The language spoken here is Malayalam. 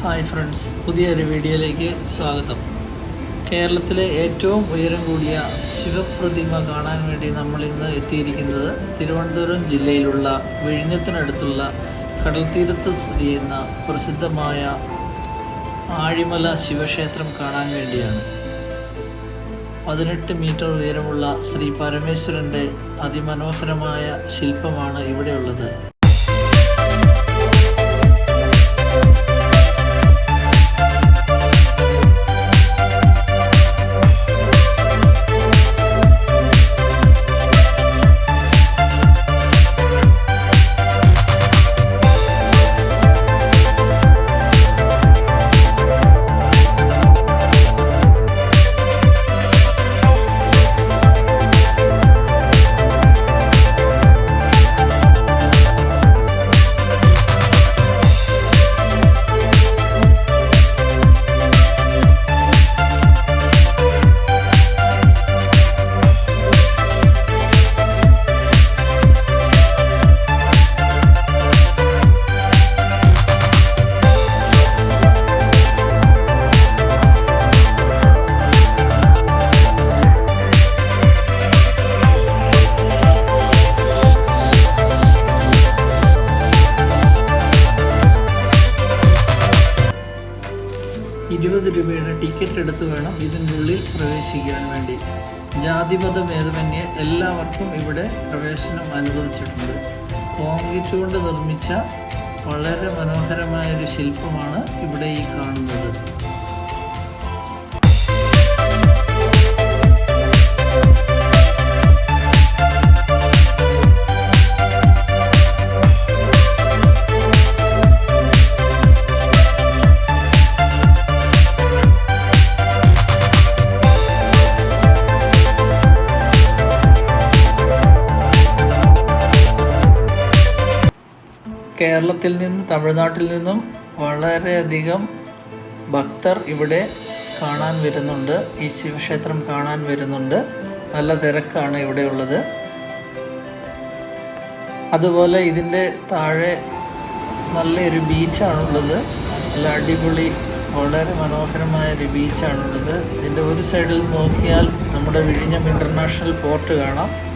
ഹായ് ഫ്രണ്ട്സ് പുതിയൊരു വീഡിയോയിലേക്ക് സ്വാഗതം. കേരളത്തിലെ ഏറ്റവും ഉയരം കൂടിയ ശിവപ്രതിമ കാണാൻ വേണ്ടി നമ്മൾ ഇന്ന് എത്തിയിരിക്കുന്നത് തിരുവനന്തപുരം ജില്ലയിലുള്ള വിഴിഞ്ഞത്തിനടുത്തുള്ള കടൽ തീരത്ത് സ്ഥിതി ചെയ്യുന്ന പ്രസിദ്ധമായ ആഴിമല ശിവക്ഷേത്രം കാണാൻ വേണ്ടിയാണ്. പതിനെട്ട് മീറ്റർ ഉയരമുള്ള ശ്രീ പരമേശ്വരന്റെ അതിമനോഹരമായ ശില്പമാണ് ഇവിടെയുള്ളത്. ഇരുപത് രൂപയുടെ ടിക്കറ്റ് എടുത്ത് വേണം ഇതിനുള്ളിൽ പ്രവേശിക്കാൻ വേണ്ടി. ജാതിമത ഭേദമന്യേ എല്ലാവർക്കും ഇവിടെ പ്രവേശനം അനുവദിച്ചിട്ടുണ്ട്. കോൺക്രീറ്റ് കൊണ്ട് നിർമ്മിച്ച വളരെ മനോഹരമായ ഒരു ശില്പമാണ് ഇവിടെ ഈ കാണുന്നത്. കേരളത്തിൽ നിന്ന് തമിഴ്നാട്ടിൽ നിന്നും വളരെയധികം ഭക്തർ ഇവിടെ കാണാൻ വരുന്നുണ്ട്. ഈ ശിവക്ഷേത്രം കാണാൻ വരുന്നുണ്ട്. നല്ല തിരക്കാണ് ഇവിടെ ഉള്ളത്. അതുപോലെ ഇതിന്റെ താഴെ നല്ലൊരു ബീച്ചാണുള്ളത്. നല്ല അടിപൊളി വളരെ മനോഹരമായ ഒരു ബീച്ചാണുള്ളത്. ഇതിന്റെ ഒരു സൈഡിൽ നോക്കിയാൽ നമ്മുടെ വിഴിഞ്ഞം ഇന്റർനാഷണൽ പോർട്ട് കാണാം.